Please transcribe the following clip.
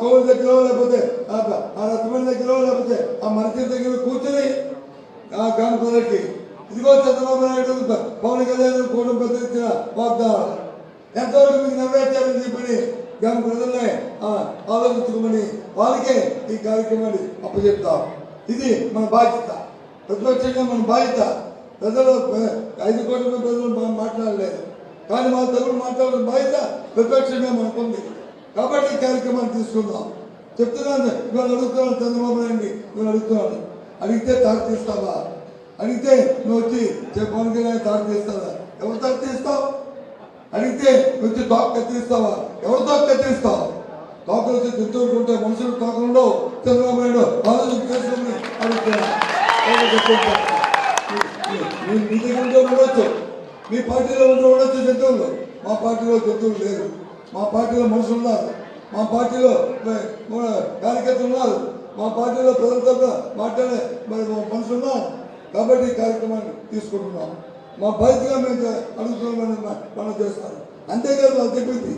Covid దగ్గర లేకపోతే ఆ ఆ దగ్గర లేకపోతే ఆ మనిషి దగ్గర కూర్చొని ఆ గ్రామ ఇదిగో చంద్రబాబు నాయుడు పవన్ కళ్యాణ్ కూటమి పెద్ద వాగ్దానం ఎంతవరకు మీకు నెరవేర్చారని చెప్పని గ్రామ ప్రజల్ని ఆలోచించుకోమని వాళ్ళకే ఈ కార్యక్రమాన్ని అప్పచెప్తాం. ఇది మన బాధ్యత. ప్రతిపక్షంగా మన బాధ్యత. ప్రజలు ఐదు కోట్ల మంది ప్రజలు మాట్లాడలేదు. కానీ మా తెలుగు మాట్లాడిన బాధ్యత ప్రతిపక్షంగా మనకుంది. కాబట్టి ఈ కార్యక్రమాన్ని తీసుకుందాం. చెప్తున్నాను ఇవాళ అడుగుతున్నాను చంద్రబాబు నాయుడిని నేను అడుగుతున్నాను అడిగితే తాకు తీస్తావా? అడిగితే నువ్వు వచ్చి చెప్పు పవన్ కళ్యాణ్ తాడు తీస్తావా? ఎవరు తాకు తీస్తావు? అడిగితే వచ్చి తోక కత్తిరిస్తావా ఎవరు తోక కత్తిరిస్తావు తోకలు వచ్చి తింటుంటే మనుషులు తోకలలో చంద్రబాబు నాయుడు ఆలోచన చేసుకుని అడుగుతున్నా మీ- దగ్గర ఉండొచ్చు. మీ పార్టీలో ఉండవచ్చు ఉండొచ్చు జంతువులు. మా పార్టీలో జంతువులు లేరు. మా పార్టీలో మనుషులు ఉన్నారు. మా పార్టీలో కార్యకర్తలు ఉన్నారు. మా పార్టీలో ప్రజలతో మాట్లాడే మరి మనుషులు ఉన్నారు. కాబట్టి ఈ కార్యక్రమాన్ని తీసుకుంటున్నాం. మా బాధ్యతగా మేము అడుగుతున్నామని మనం చేస్తాం అంతేకాదు వాళ్ళు చెప్పింది